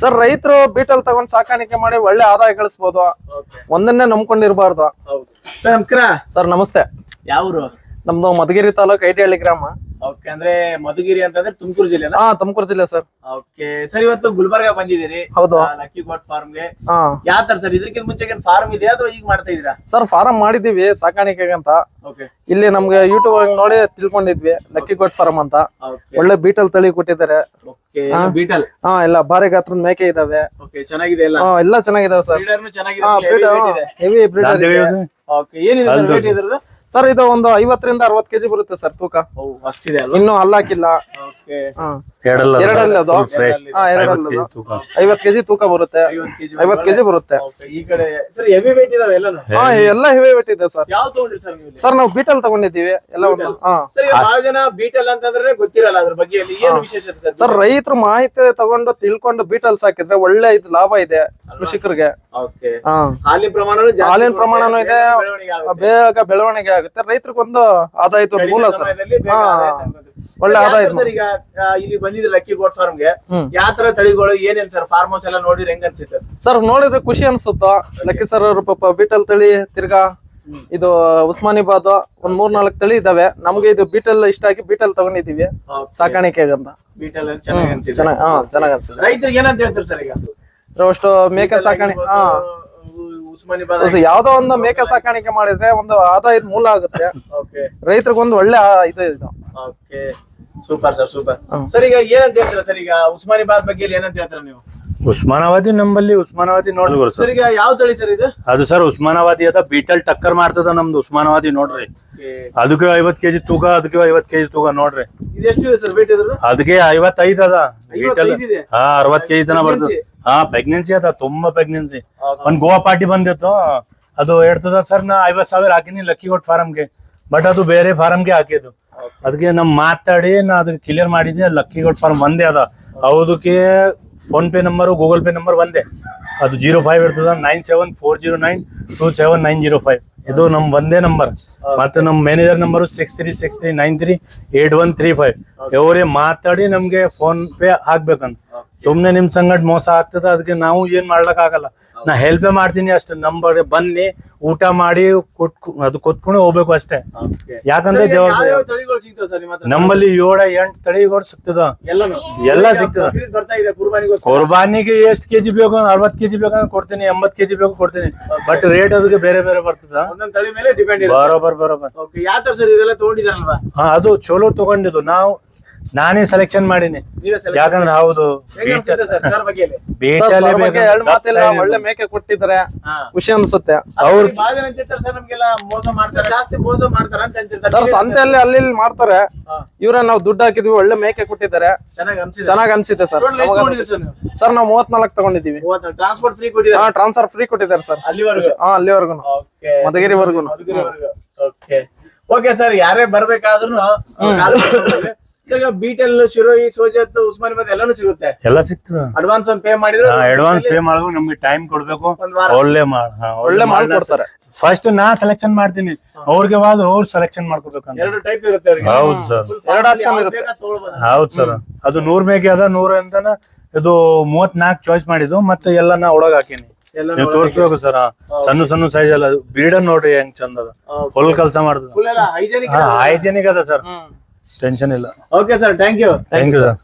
Sir ರೈತರು ಬೀಟಲ್ ತಗೊಂಡ್ ಸಾಕಾಣಿಕೆ ಮಾಡಿ ಒಳ್ಳೆ ಆದಾಯ ಗಳಿಸಬಹುದು ಒಂದನ್ನೇ ನಂಬ್ಕೊಂಡಿರ್ಬಾರ್ದು. ನಮಸ್ಕಾರ. ಸರ್ ನಮಸ್ತೆ. ಯಾವ್ರು? ನಮ್ದು ಮಧುಗಿರಿ ತಾಲೂಕ್ ಐಟಿಹಳ್ಳಿ ಗ್ರಾಮ. ಓಕೆ ಅಂದ್ರೆ ಮಧುಗಿರಿ ಅಂತಂದ್ರೆ ತುಮಕೂರು ಜಿಲ್ಲೆ ಹಾ ತುಮಕೂರು ಜಿಲ್ಲೆ ಸರ್. ಓಕೆ ಸರ್ ಇವತ್ತು ಗುಲ್ಬರ್ಗ ಬಂದಿದ್ದೀರಿ. ಹೌದು. ಲಕ್ಕಿ ಗೋಟ್ ಫಾರ್ಮ್ಗೆ ಹಾ. ಯಾವ ತರ ಸರ್ ಇದಕ್ಕಿಂತ ಮುಂಚೆ ಫಾರ್ಮ್ ಇದೆಯಾ ಅಥವಾ ಈಗ ಮಾಡ್ತಾ ಇದೀರಾ ಸರ್ ಫಾರ್ಮ್ ಮಾಡಿದೀವಿ ಸಾಕಾಣಿಕೆಗೆ ಅಂತ. ಓಕೆ ಇಲ್ಲಿ ನಮ್ಗೆ ಯೂಟ್ಯೂಬ್ ನೋಡಿ ತಿಳ್ಕೊಂಡಿದ್ವಿ ಲಕ್ಕಿ ಕೋಟ್ ಫಾರ್ಮ್ ಅಂತ. ಓಕೆ ಒಳ್ಳೆ ಬೀಟಲ್ ತಳಿ ಕೊಟ್ಟಿದ್ದಾರೆ. ಓಕೆ ಬೀಟಲ್? ಹಾ ಎಲ್ಲ ಭಾರಿ ಗಾತ್ರದ ಮೇಕೆ ಇದಾವೆ. ಓಕೆ ಚೆನ್ನಾಗಿದೆ ಎಲ್ಲ? ಚೆನ್ನಾಗಿದಾವೆ ಸರ್ ಚೆನ್ನಾಗಿದೆ ಹೆವಿ ಬ್ರೀಡರ್ ಓಕೆ ಏನಿದೆ ಸರ್ ರೇಟ್ ಸರ್ ಇದು ಒಂದು ಐವತ್ತರಿಂದ ಅರವತ್ ಕೆಜಿ ಬರುತ್ತೆ ಸರ್ ತೂಕ. ಅಷ್ಟಿದೆ ಇನ್ನು ಹಲ್ಲಾಕಿಲ್ಲ ಓಕೆ ಹಾ. ಎರಡಲ್ಲ ಎರಡಲ್ಲ ಅದು. ಫ್ರೆಶ್ ಹಾ ಐವತ್ ಕೆಜಿ ತೂಕ. ಬರುತ್ತೆ. ಐವತ್ತು ಕೆಜಿ ಐವತ್ ಕೆಜಿ ಬರುತ್ತೆ. ಈ ಕಡೆ ಸರ್ ಹೆವಿ ವೇಟ್ ಇದಾವೆ ಎಲ್ಲಾನು? ಹಾ ಎಲ್ಲ ಹೆವಿ ವೇಟ್ ಇದೆ ಸರ್. ಯಾವ ತಗೊಂಡ್ರಿ ಸರ್ ನೀವು ಸರ್ ನಾವು ಬೀಟಲ್ ತಗೊಂಡಿದ್ದೀವಿ. ಎಲ್ಲ ಒಂದು ಹಾ. ಸರ್ ಬಹಳ ಜನ ಬೀಟಲ್ ಅಂತಂದ್ರೆ ಗೊತ್ತಿರಲ್ಲ ಅದ್ರ ಬಗ್ಗೆ ಏನು ವಿಶೇಷತೆ ಸರ್? ಸರ್ ರೈತರು ಮಾಹಿತಿ ತಗೊಂಡು ತಿಳ್ಕೊಂಡು ಬೀಟಲ್ಸ್ ಹಾಕಿದ್ರೆ ಒಳ್ಳೆ ಇದು ಲಾಭ ಇದೆ ಕೃಷಿಕರಿಗೆ. ಓಕೆ ಹಾ. ಹಾಲಿನ ಪ್ರಮಾಣ ಜಾಸ್ತಿ ಹಾಲಿನ ಪ್ರಮಾಣನೂ ಇದೆ. ಬೆಳವಣಿಗೆ ಆಗುತ್ತೆ. ಬೇಗ ಬೆಳವಣಿಗೆ ಆಗುತ್ತೆ. ರೈತರಿಗೊಂದು ಆದಾಯದ ಮೂಲ ಸರ್. ಹಾ. ಒಳ್ಳೆ ಆದಾಯ ಸರ್ ಈಗ ಆ, ಇಲ್ಲಿ ಬಂದಿದ್ರೆ ಲಕ್ಕಿ ಗೋಟ್ ಫಾರ್ಮ್ಗೆ. ಯಾವ ತರ ತಳಿಗಳು ಏನೇನ್ ಸರ್? ಫಾರ್ಮ್ ಹೌಸ್ ಎಲ್ಲ ನೋಡಿದ್ರೆ ಹೆಂಗ್ ಅನ್ಸುತ್ತೆ? ಸರ್ ನೋಡಿದ್ರೆ ಖುಷಿ ಅನ್ಸುತ್ತ? ಲಕ್ಕಿ ಸರ್ ಅವರು ಪಾಪ ಬೀಟಲ್ ತಳಿ ತಿರ್ಗಾ ಇದು ಉಸ್ಮಾನಿಬಾದ್ ಒಂದ್ ಮೂರ್ ನಾಲ್ಕು ತಳಿ ಇದಾವೆ. ನಮ್ಗೆ ಇದು ಬೀಟಲ್ ಇಷ್ಟ ಆಗಿ ಬೀಟಲ್ ತಗೊಂಡಿದೀವಿ. ಸಾಕಾಣಿಕೆಗಂತ. ಅಂತ ಬೀಟಲ್ ಚೆನ್ನಾಗಿ ಅನ್ಸಿದೆ. ಚೆನ್ನಾಗ್ ಹಾ ಚೆನ್ನಾಗ್ ಅನ್ಸುತ್ತೆ ರೈತರಿಗೆ ಏನಂತ ಹೇಳ್ತಾರೆ ಸರ್ ಈಗ? ಅಷ್ಟು ಮೇಕೆ ಸಾಕಾಣಿಕೆ ಹಾ. ಉಸ್ಮಾನಿಬಾದ್ ಸೊ ಯಾವ್ದೋ ಒಂದು ಮೇಕೆ ಸಾಕಾಣಿಕೆ ಮಾಡಿದ್ರೆ ಒಂದು ಆದಾಯದ ಮೂಲ ಆಗುತ್ತೆ. ಓಕೆ. ರೈತರಿಗೊಂದು ಒಳ್ಳೆ ಆ- ಇದು ಇದು. Okay super sir super. Sir ಈಗ ಏನಂತ ಹೇಳ್ತೀರಾ ಸರ್ ಈಗ ಉಸ್ಮಾನಿಬಾದ್ ಬಗ್ಗೆ ಏನಂತ ಹೇಳ್ತೀರಾ ನೀವು? ಉಸ್ಮಾನಾಬಾದಿ ನಂಬಲ್ಲಿ ಉಸ್ಮಾನಾಬಾದಿ ನೋಡ್ರಿ ಸರ್. ಸರ್ ಈಗ ಯಾವ ತಳಿ ಸರ್ ಇದು? ಅದು ಸರ್ ಉಸ್ಮಾನಾಬಾದಿ ಅದ ಬೀಟಲ್ ಟಕ್ಕರ್ ಮಾಡ್ತದ ನಮ್ದು ಉಸ್ಮಾನಾಬಾದಿ ನೋಡ್ರಿ. ಅದಕ್ಕೆ ಐವತ್ ಕೆಜಿ ತೂಕ ಅದಕ್ಕೆ ಐವತ್ ಕೆಜಿ ತೂಕ ನೋಡ್ರಿ. ಇದು ಎಷ್ಟಿದೆ ಸರ್ ವೇಟ್ ಇದ್ರದ್ದು? ಅದಕ್ಕೆ ಐವತ್ತೈದ್ ಅದ. ಬೀಟಲ್? ಹಾ ಅರವತ್ ಕೆಜಿ ತನ ಬರ್ತದ. Pregnancy? ಹಾ ಪ್ರೆಗ್ನೆನ್ಸಿ ಅದ ತುಂಬಾ ಪ್ರೆಗ್ನೆನ್ಸಿ. ಒಂದ್ ಗೋವಾ ಪಾರ್ಟಿ ಬಂದಿತ್ತು. ಅದು ಹೇಳ್ತದ ಸರ್ ನಾ ಐವತ್ ಸಾವಿರ ಹಾಕಿನಿ ಲಕ್ಕಿ ಕೊಟ್ಟ ಫಾರಮ್ಗೆ ಬಟ್ ಅದು ಬೇರೆ ಫಾರಮ್ಗೆ ಹಾಕಿದ್ದು. ಅದಕ್ಕೆ ನಮ್ ಮಾತಾಡಿ ನಾ ಅದಕ್ಕೆ ಕ್ಲಿಯರ್ ಮಾಡಿದ್ದೆ ಲಕ್ಕಿ ಗೋಲ್ಡ್ ಫಾರ್ಮ್ ಒಂದೇ ಅದ. ಹೌದಕ್ಕೆ PhonePe number Google Pay number ಒಂದೇ. ಅದು ಜೀರೋ ಫೈವ್ ಇರ್ತದ nine seven four zero nine two seven nine zero five ಇದು ನಮ್ ಒಂದೇ ನಂಬರ್ ಮತ್ತೆ ನಮ್ manager number six three six three nine three eight one three five ಇವರೇ ಮಾತಾಡಿ ನಮ್ಗೆ ಫೋನ್ ಪೇ ಆಗ್ಬೇಕಂತ. ಸುಮ್ನೆ ನಿಮ್ ಸಂಗಟ್ ಮೋಸ ಆಗ್ತದ ಅದಕ್ಕೆ ನಾವು ಏನ್ ಮಾಡ್ಲಕ್ ಆಗಲ್ಲ. ನಾ ಹೆಲ್ಪೇ ಮಾಡ್ತೀನಿ ಅಷ್ಟೇ. ನಂಬರ್ ಬನ್ನಿ ಊಟ ಮಾಡಿ ಕೊಟ್ ಅದು ಕೊತ್ಕೊಂಡು ಹೋಗ್ಬೇಕು ಅಷ್ಟೇ. ಯಾಕಂದ್ರೆ ಜವಾಬ್ದಾರಿ ನಮ್ಮಲ್ಲಿ ಏಳ ಎಂಟು ತಳಿಗಳು ಸಿಗ್ತದ. ಎಲ್ಲ ಸಿಗ್ತದ. ಕುರ್ಬಾನಿಗೆ ಎಷ್ಟ್ ಕೆಜಿ ಬೇಕು? ಅರವತ್ ಕೆಜಿ ಬೇಕಂದ್ರೆ ಕೊಡ್ತೀನಿ ಎಂಬತ್ ಕೆಜಿ ಬೇಕು ಕೊಡ್ತೀನಿ. ಬಟ್ ರೇಟ್ ಅದಕ್ಕೆ ಬೇರೆ ಬೇರೆ ಬರ್ತದ. ಒಂದೊಂದ್ ತಳಿ ಮೇಲೆ ಡಿಪೆಂಡ್ ಇರುತ್ತೆ. ಬರೋಬರ್ ಬರೋಬರ್. ಓಕೆ ಯಾವ ತರ ಸರ್ ಇದೆಲ್ಲ ತಗೊಂಡಿದ್ದಾರಲ್ವಾ? ಹಾ ಅದು ಚಲೋ ತಗೊಂಡಿದ್ದು. ನಾವು ನಾನೇ ಸೆಲೆಕ್ಷನ್ ಮಾಡೀನಿ. ಯಾಕಂದ್ರೆ ಹೌದು ಸರ್ ಮಾತಿಲ್ಲ ಒಳ್ಳೆ ಮೇಕೆ ಕೊಟ್ಟಿದ್ದಾರೆ. ಖುಷಿ ಅನ್ಸುತ್ತೆ. ಅವ್ರು ಸರ್ ನಮ್ಗೆಲ್ಲ ಮೋಸ ಮಾಡ್ತಾರೆ ಜಾಸ್ತಿ ಮೋಸ ಮಾಡ್ತಾರೆ ಅಂತ ಅಂತಿರ್ತಾರೆ. ಸರ್ ಸಂತೆಯಲ್ಲಿ ಅಲ್ಲಿ ಇಲ್ಲಿ ಮಾಡ್ತಾರೆ. ಇವ್ರ ನಾವು ದುಡ್ಡು ಹಾಕಿದ್ವಿ ಒಳ್ಳೆ ಮೇಕೆ ಕೊಟ್ಟಿದ್ದಾರೆ. ಚೆನ್ನಾಗಿ ಅನ್ಸಿದೆ ಸರ್. ಸರ್. ನೀವು? ಮೂವತ್ನಾಲ್ಕು ತಗೊಂಡಿದ್ದೀವಿ. ಟ್ರಾನ್ಸ್ಪೋರ್ಟ್ ಫ್ರೀ ಹಾ ಕೊಟ್ಟಿದ್ದಾರೆ. ಟ್ರಾನ್ಸ್ಫರ್ ಫ್ರೀ ಕೊಟ್ಟಿದ್ದಾರೆ ಸರ್. ಅಲ್ಲಿವರೆಗೂ? ಹಾ ಅಲ್ಲಿವರೆಗೂ. ಓಕೆ. ಮಧುಗಿರಿವರೆಗೂ. ಓಕೆ. ಸರ್ ಯಾರೇ ಬರ್ಬೇಕಾದ್ರೂ ಈಗ ಬೀಟೆಲ್ ಶಿರೋಯಿ ಸೋಜತ್ ಉಸ್ಮಾನಿಬಾದ್ ಎಲ್ಲಾನು ಸಿಗುತ್ತೆ. ಎಲ್ಲ ಸಿಗ್ತದ. ಅಡ್ವಾನ್ಸ್ ಒಂದು ಪೇ ಮಾಡಿದ್ರೆ ಅಡ್ವಾನ್ಸ್ ಪೇ ಮಾಡಬೇಕು ನಮ್ಗೆ ಟೈಮ್ ಕೊಡ್ಬೇಕು. ಒಳ್ಳೆ ಮಾಡ್ ಒಳ್ಳೆ ಮಾಲ್ ಕೊಡ್ತಾರೆ. ಫಸ್ಟ್ ನಾ ಸೆಲೆಕ್ಷನ್ ಮಾಡ್ತೀನಿ. ಅವ್ರಿಗೆ ವಾದ ಅವ್ರು ಸೆಲೆಕ್ಷನ್ ಮಾಡ್ಕೋಬೇಕಂತ. ಎರಡು ಟೈಪ್ ಇರುತ್ತೆ ಅವ್ರಿಗೆ. ಹೌದು ಸರ್ ಎರಡು option ಇರುತ್ತೆ. ಹೌದು ಸರ್ ಅದು ನೂರ್ ಮೇಗೆ ಅದ ನೂರ ಅಂತಾನ ಇದು ಮೂವತ್ ನಾಲ್ಕು ಚಾಯ್ಸ್ ಮಾಡಿದ್ದು ಮತ್ತೆ ಎಲ್ಲ ನಾ ಒಳಗ್ ಹಾಕೀನಿ. ನೀವು ತೋರಿಸ್ಬೇಕು ಸರ್ ಸಣ್ಣ ಸಣ್ಣ ಸೈಜ್ ಎಲ್ಲ. ಬೀಡನ್ ನೋಡ್ರಿ ಹೆಂಗ್ ಚಂದ ಅದ. ಫುಲ್ ಕೆಲಸ ಮಾಡ್ತದ. ಹೈಜೆನಿಕ್ ಅದ ಸರ್ ಟೆನ್ಷನ್ ಇಲ್ಲ. Okay sir thank you thank you sir